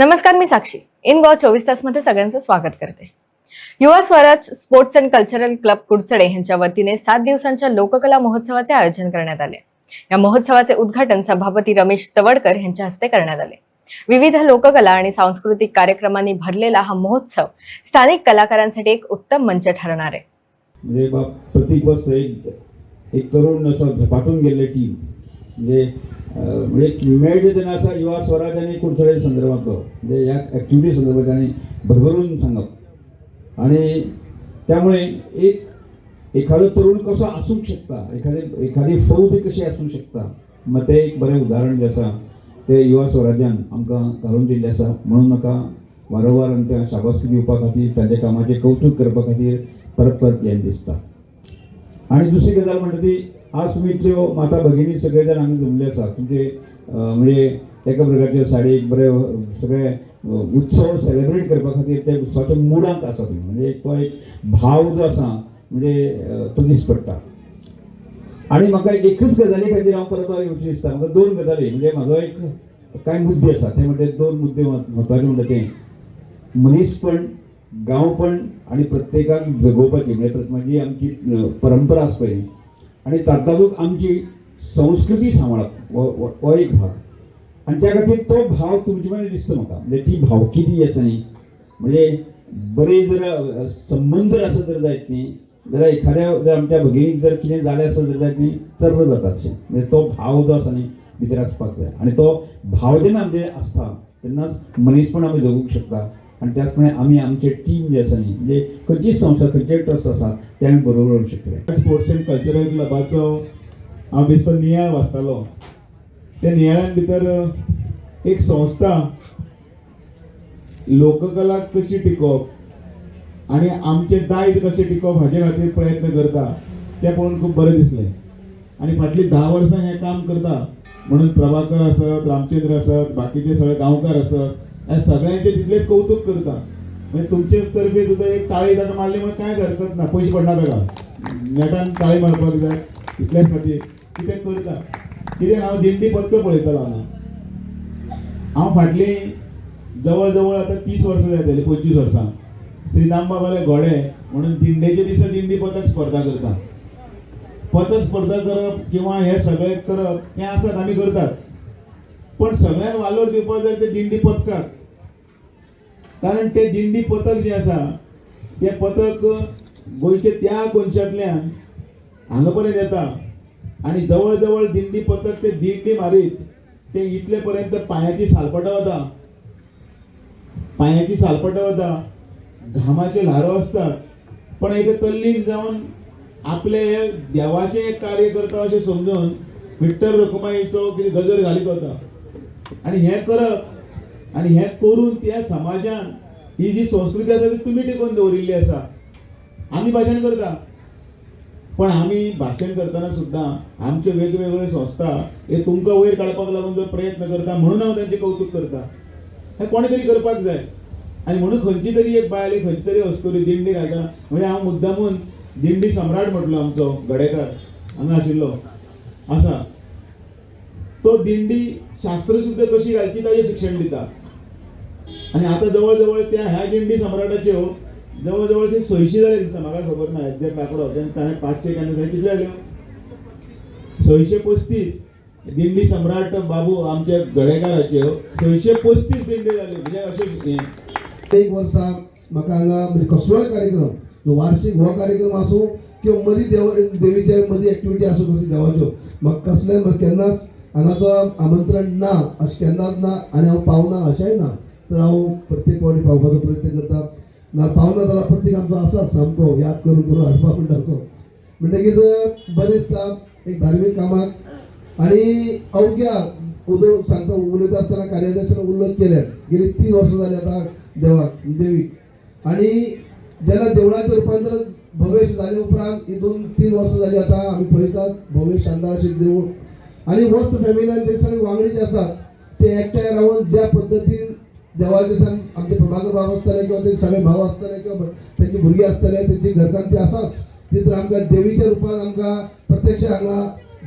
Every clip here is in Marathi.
नमस्कार मी साक्षी. इन गो चोवीस तासमध्ये सगळ्यांचं स्वागत करते. Yuva Swaraj sports and cultural club Kudchade यांच्या वतीने सात दिवसांच्या लोककला महोत्सवाचे आयोजन करण्यात आले. या महोत्सवाचे उद्घाटन सभापती रमेश तवडकर यांच्या हस्ते करण्यात आले. विविध लोककला आणि सांस्कृतिक कार्यक्रमांनी भरलेला हा महोत्सव स्थानिक कलाकारांसाठी एक उत्तम मंच ठरणार आहे. म्हणजे प्रत्येक वर्ष एक एक करोड असं गेले टीम. म्हणजे म्हणजे मेळ देणं युवा स्वराज आणि कुडचडे संदर्भात म्हणजे या ॲक्टिव्हिटी संदर्भात त्यांनी भरभरून सांगप आणि त्यामुळे एक एखादं तरुण कसं असूंक शकता? एखादी एखादी फौज कशी असू शकता? मग ते एक बरें उदाहरण जें आसा ते युवा स्वराज्यान आमकां घालून दिल्लें आसा. म्हणून म्हाका वारंवार आमच्या शाबासकी दिवपा खातीर तांच्या कामाचें कौतुक करपा खातीर परत परत हें दिसता. आणि दुसरी गजाल म्हणटा ती आज तुमी इथे माता भगिनी सगळेजण जाण आमी जमले आसा. तुमचे म्हणजे एका प्रकारचे साडी बरे सगळे उत्सव सेलिब्रेट करपा खातीर ते उत्सवाच्या मुडांत आसा तुम्ही. म्हणजे तो एक भाव जो आसा म्हणजे तो दीस पडटा. आणि म्हाका एकच गजाली खातीर हांव परत येवची दिसता म्हाका दोन गजाली. म्हणजे म्हाजो एक कांय मुद्दे आसा ते म्हणजे दोन मुद्दे म्हत्वाचे म्हणटा ते. मनीसपण गांवपण आणि प्रत्येकाक जगोवपाची. म्हणजे प्रथमाची आमची परंपरा आसा पळय आणि तातूंत आमची संस्कृती सांबाळप हो हो- एक भाग. आणि त्या खातीर तो भाव तुमचे मध्ये दिसतो म्हाका म्हणजे ती भावकी ती आसा न्ही. म्हणजे बरे जर संबंध जर आसा जर जायत न्ही जाल्यार एखाद्या जर आमच्या भगिनीक जर कितें जालें आसत जर जायत न्ही तर जाता तशें म्हणजे तो भाव जो आसा न्ही भितर आसपाक जाय आनी तो भाव जेन्ना आमचे आसता तेन्नाच मनीसपण आमी जगूंक शकता. आणि त्याचप्रमाणे आमी आमचे टीम जे आसा न्ही म्हणजे खंयचीच संस्था खंयचेय ट्रस्ट आसा ते आमी बरोबर करूंक शकतले स्पोर्ट्स अँड कल्चरल क्लबाचो हांव बेसो नियाळ वाचतालो त्या नियाळ्यान भितर एक संस्था लोककला कशी टिकोवप आनी आमचे दायज कशें टिकोवप हाचे खातीर प्रयत्न करता तें पळोवन खूब बरें दिसलें. आनी फाटलीं धा वर्सां हें काम करता म्हणून प्रभाकर आसत रामचंद्र आसत बाकीचे सगळे गांवकार आसत आणि सगळ्यांचे तिथले कौतुक करता म्हणजे तुमचे तर्फे सुद्दां एक ताळी ताका मारली म्हणजे काय हरकत ना पयशे पडणार ताका नेटान ताळी मारपाक जाय इतलेच खातीर कितें करता कित्याक हांव दिंडी पथकां पळयतालो हांगा हांव फाटलीं जवळ जवळ आतां तीस वर्सां जातली पंचवीस वर्सां श्रीदामबाबाले घोडे म्हणून दिंडेच्या दिसा दिंडी पथक स्पर्धा करता पथक स्पर्धा करप किंवा हे सगळें करप तें आसात आमी करतात. पण सगळ्यात वालोर दिवपाक जाय ते दिंडी पथकाक कारण ते दिंडी पथक जे आसा ते पथक गोंयचे त्या कोनशांतल्यान हांगा पर्यंत येता. आनी जवळ जवळ दिंडी पथक ते दिंडी मारीत ते इतले पर्यंत पांयाची सालपटां वता पांयाची सालपटां वता घामाचे ल्हारो आसतात पण एक तल्लीन जावन आपले देवाचें एक कार्य करता अशें समजून विठ्ठल रखुमाईचो कितें गजर घालीत वता आनी हें करप आनी हें करून त्या समाजान ही जी संस्कृती आसा ती तुमी टिकोवन दवरिल्ली आसा आमी भाशण करता. पण आमी भाशण करतना सुद्दां आमच्यो वेगवेगळ्यो संस्था हे तुमकां वयर काडपाक लागून जो प्रयत्न करता म्हणून हांव तांचें कौतुक करता. हें कोणे तरी करपाक जाय. आनी म्हणून खंयची तरी एक बायल खंयची तरी वस्तुरी दिंडी घालता म्हणजे हांव मुद्दामून दिंडी सम्राट म्हटलो आमचो गडेकार. हांगा आशिल्लो. आसा. तो दिंडी शास्त्र सुद्दां कशी गायची ताजें शिक्षण दिता आनी आतां जवळ जवळ त्या ह्या दिंडी सम्राटाच्यो हो, जवळ जवळ ते सयशीं जाले दिसता म्हाका खबर ना एक्झॅक्ट आंकडो तेन्ना ताणें पांचशे केन्ना जाय कितले जाल्यो हो? सयशे पस्तीस. दिंडी सम्राट बाबू आमच्या गडेकाराच्यो हो, सयशे पस्तीस दिंडी जाल्यो म्हणजे अशें एक वर्सा म्हाका हांगा म्हणजे कसलोय कार्यक्रम तो वार्षिक हो कार्यक्रम आसूं किंवा मदीं देव देवीच्या मदीं एक्टिविटी आसूं कसली देवाच्यो म्हाका कसलें म्हाका केन्नाच हांगाचो आमंत्रण ना अशें केन्नाच ना आनी हांव पावना अशेंय ना तर हांव प्रत्येक फावटी पावपाचो प्रयत्न करता। ना पावना जाल्यार प्रत्येक आमचो आसा सामको याद करून करून हाडपा म्हणटाचो म्हणटकीच बरें दिसता एक धार्मीक कामाक आनी अवघ्या उदो सांगता उलयता आसतना कार्याध्यक्षान उल्लेख केल्यात. गेली तीन वर्सां जाली आतां देवाक देवीक आनी जेन्ना देवळाचें रुपांतर भवेश जाले उपरांत ही दोन तीन वर्सां जालीं आतां आमी पळयतात भवेश शानदार अशें देवूळ आनी वस्त फॅमिली ते सगळे वांगडी जे आसात ते एकठांय रावन ज्या पद्दतीन देवाचे सण आमचे प्रभाकर भाव आसतले किंवा ते सगळे भाव आसतले किंवा त्यांची भुरगीं आसतले त्यांची घरकान्ती आसाच ती तर आमकां देवीच्या रुपान आमकां प्रत्यक्ष हांगा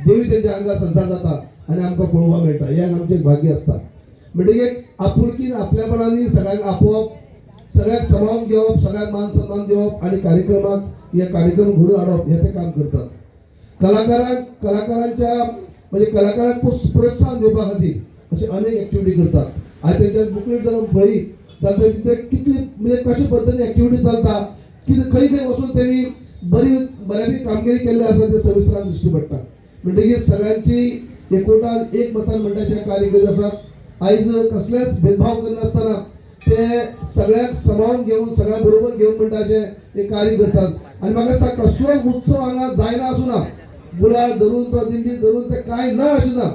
देवी त्यांच्या हांगा संतान जाता आनी आमकां पळोवपाक मेळटा हे आमचें भाग्य आसता म्हणजे आपुलकीन आपल्यापणाने सगळ्यांक आपोवप सगळ्याक समावून घेवप सगळ्याक मान सन्मान दिवप आणि कार्यक्रमाक हे कार्यक्रम घडून हाडप हे ते काम करतात. कलाकारांक कलाकारांच्या म्हणजे कलाकारांक प्रोत्साहन दिवपा खातीर असे अनेक ऍक्टिव्हिटी करतात. आज त्यांच्या बुकलेट जर पळयत जाल्यार तिथे कितले म्हणजे कशे पद्दतीन ऍक्टिव्हिटी चलता कितें खंय खंय वचून त्यांनी बरी बऱ्यापैकी कामगिरी केल्ली आसा ते सविस्तरान दिश्टी पडटा म्हणटकीर सगळ्यांची एकवटान एक मतान म्हणटाचे कार्य करीत आसात आयज कसलेच भेदभाव करनासतना ते सगळ्यांक समावन घेवन सगळ्या बरोबर घेवन म्हणटाचे हे कार्य करतात. आनी म्हाका दिसता कसलोच उत्सव हांगा जायना आसूं ना गुलाल धरून तो दिंडी धरून ते कांय ना अशें ना